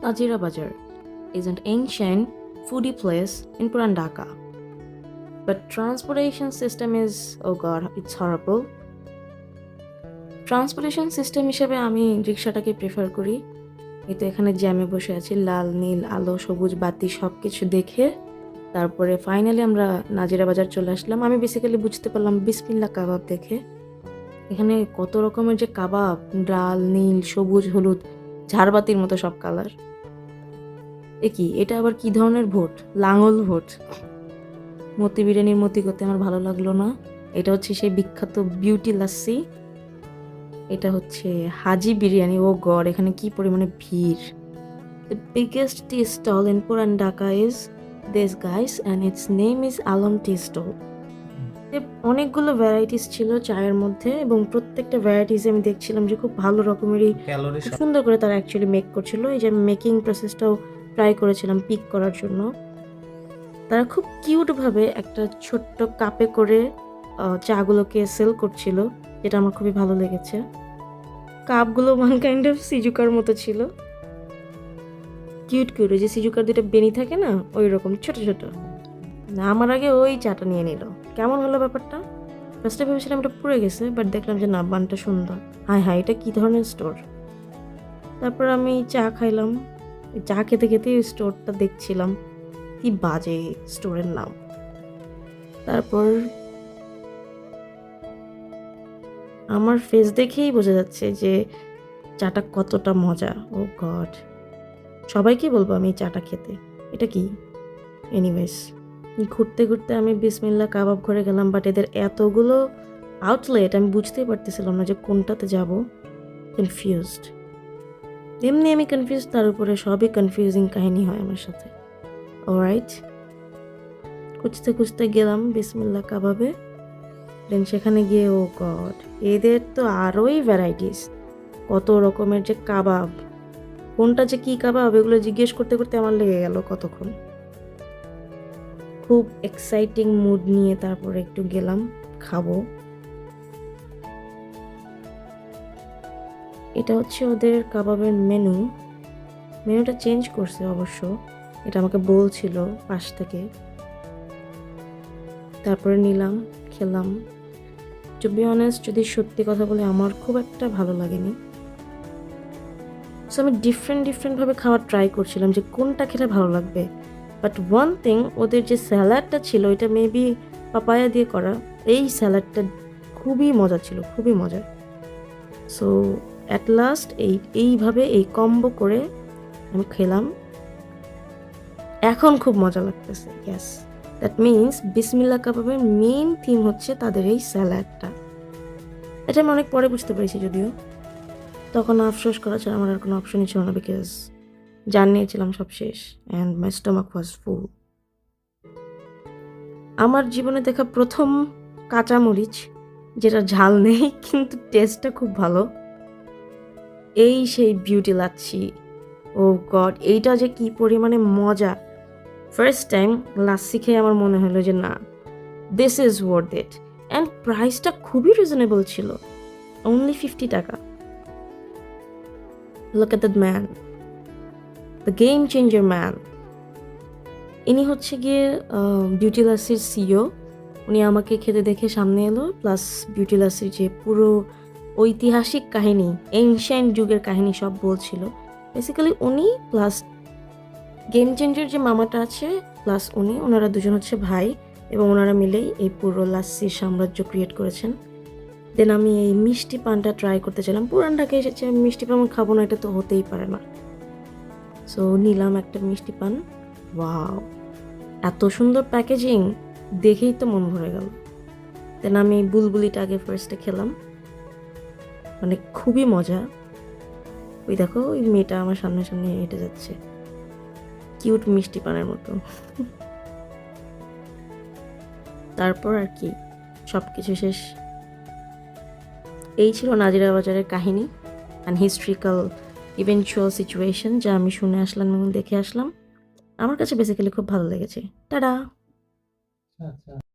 Najira Bazaar is an ancient foodie place in Puran Dhaka. But transportation system is, oh god, it's horrible. Transportation system হিসেবে আমি রিক্সাটাকে prefer করি এই তো এখানে জ্যামে বসে আছি লাল নীল আলো সবুজ বাতি সব কিছু দেখে তারপরে ফাইনালি আমরা নাজিরা বাজার চলে আসলাম আমি বেসিক্যালি বুঝতে পারলাম বিসমিল্লা কাবাব দেখে এখানে কত রকমের যে কাবাব লাল নীল সবুজ হলুদ ঝাড়বাতির মতো সব কালার এ কি? এটা আবার কি ধরনের ভোট? লাঙল ভোট। মতি বিরিয়ানির মতি করতে আমার ভালো লাগল না। এটা হচ্ছে সেই বিখ্যাত বিউটি লাসি এটা হচ্ছে হাজি বিরিয়ানি। ও গড, এখানে কি পরিমাণে ভিড়। The biggest tea stall in Puran Dhaka is this guys and it's name is Alam tea stall অনেকগুলো ভ্যারাইটিস ছিল চায়ের মধ্যে এবং প্রত্যেকটা ভ্যারাইটিস আমি দেখছিলাম যে খুব ভালো রকমেরই সুন্দর করে তারা অ্যাকচুয়ালি মেক করছিল। এই যে আমি মেকিং প্রসেসটাও ট্রাই করেছিলাম পিক করার জন্য। তারা খুব কিউটভাবে একটা ছোট্ট কাপে করে চাগুলোকে সেল করছিল যেটা আমার খুবই ভালো লেগেছে। কাপগুলো ওয়ান কাইন্ড অফ সিজুকার মতো ছিল। কিউট কিউট ওই যে সিজুকার দুটো বেনি থাকে না ওই রকম ছোট ছোট। না আমার আগে ওই চাটা নিয়ে নিল। কেমন হলো ব্যাপারটা? ফার্স্টে ভেবেছিলাম এটা পুড়ে গেছে বাট দেখলাম যে না, বানটা সুন্দর। হাই হাই এটা কী ধরনের স্টোর তারপর আমি চা খাইলাম। চা খেতে খেতে ওই স্টোরটা দেখছিলাম। কি বাজে স্টোরের নাম। তারপর আমার ফেস দেখেই বোঝা যাচ্ছে যে চাটা কতটা মজা। ও গড সবাইকে বলব আমি চাটা খেতে। এটা কি? এনিওয়েজ ঘুরতে ঘুরতে আমি বিসমিল্লা কাবাব ঘরে গেলাম বাট এদের এতগুলো আউটলেট আমি বুঝতেই পারতেছিলাম না যে কোনটাতে যাব। কনফিউজড এমনি আমি কনফিউজ তার উপরে সবই কনফিউজিং কাহিনী হয় আমার সাথে। অলরাইট খুঁজতে খুঁজতে গেলাম বিসমিল্লা কাবাবে। দেন সেখানে গিয়ে ও গড এদের তো আরোই ভ্যারাইটিস কত রকমের যে কাবাব। কোনটা যে কী কাবাব, এগুলো জিজ্ঞেস করতে করতে আমার লেগে গেল কতক্ষণ। খুব এক্সাইটিং মুড নিয়ে তারপরে একটু গেলাম, খাব। এটা হচ্ছে ওদের কাবাবের মেনু মেনুটা চেঞ্জ করছে অবশ্য। এটা আমাকে বলছিল পাশ থেকে। তারপরে নিলাম, খেলাম। টু বি অনেস্ট যদি সত্যি কথা বলে, আমার খুব একটা ভালো লাগেনি। সো আমি ডিফারেন্ট ডিফারেন্টভাবে খাওয়ার ট্রাই করছিলাম যে কোনটা খেলে ভালো লাগবে। বাট ওয়ান থিং ওদের যে স্যালাডটা ছিল এটা মেবি পাপায়া দিয়ে করা, এই স্যালাডটা খুবই মজা ছিল, খুবই মজা সো অ্যাট লাস্ট এই, এইভাবে এই কম্বো করে আমি খেলাম। এখন খুব মজা লাগতেছে গ্যাস দ্যাট মিনস বিসমিল্লা কাবাবের মেইন থিম হচ্ছে তাদের এই স্যালাডটা। এটা আমি অনেক পরে বুঝতে পেরেছি যদিও। তখন আফসোস করা ছাড়া আমার আর কোনো অপশনই ছিল না বিকজ জানিয়েছিলাম সব শেষ। অ্যান্ড মাই স্টমাক ওয়াজ ফুল আমার জীবনে দেখা প্রথম কাঁচামরিচ যেটা ঝাল নেই, কিন্তু টেস্টটা খুব ভালো। এই সেই বিউটি লাচ্ছি। ও গড এইটা যে কি পরিমাণে মজা। ফার্স্ট টাইম লাচ্ছি খেয়ে আমার মনে হলো যে না this is worth it and প্রাইসটা খুবই রিজনেবল ছিল। অনলি ফিফটি টাকা। Look that man the game changer man ইনি হচ্ছে গিয়ে বিউটি লাসির সিও উনি আমাকে খেতে দেখে সামনে এলো প্লাস বিউটি লাসির যে পুরো ঐতিহাসিক কাহিনী এনশিয়েন্ট যুগের কাহিনী সব বলছিল। বেসিক্যালি উনি প্লাস গেম চেঞ্জার যে মামাটা আছে প্লাস উনি, ওনারা দুজন হচ্ছে ভাই এবং ওনারা মিলেই এই পুরো লাস্সির সাম্রাজ্য ক্রিয়েট করেছেন। দেন আমি এই মিষ্টি পানটা ট্রাই করতে চাইলাম। পুরান ঢাকা এসেছে, মিষ্টি পান খাব না, এটা তো হতেই পারে না। সো নিলাম একটা মিষ্টি পান। ওয়াও এত সুন্দর প্যাকেজিং দেখেই তো মন ভরে গেল। দেন আমি বুলবুলিটা আগে ফার্স্টে খেলাম। মানে খুবই মজা। ওই দেখো, ওই মেয়েটা আমার সামনে সামনে হেঁটে যাচ্ছে। কিউট মিষ্টি পানের মতো। তারপর আর কি সব কিছু শেষ। এই ছিল নাজিরা বাজারের কাহিনী অ্যান্ড হিস্ট্রিক্যাল ইভেনচুয়াল সিচুয়েশন যা আমি শুনে আসলাম এবং দেখে আসলাম। আমার কাছে বেসিক্যালি খুব ভালো লেগেছে। টাটা! আচ্ছা।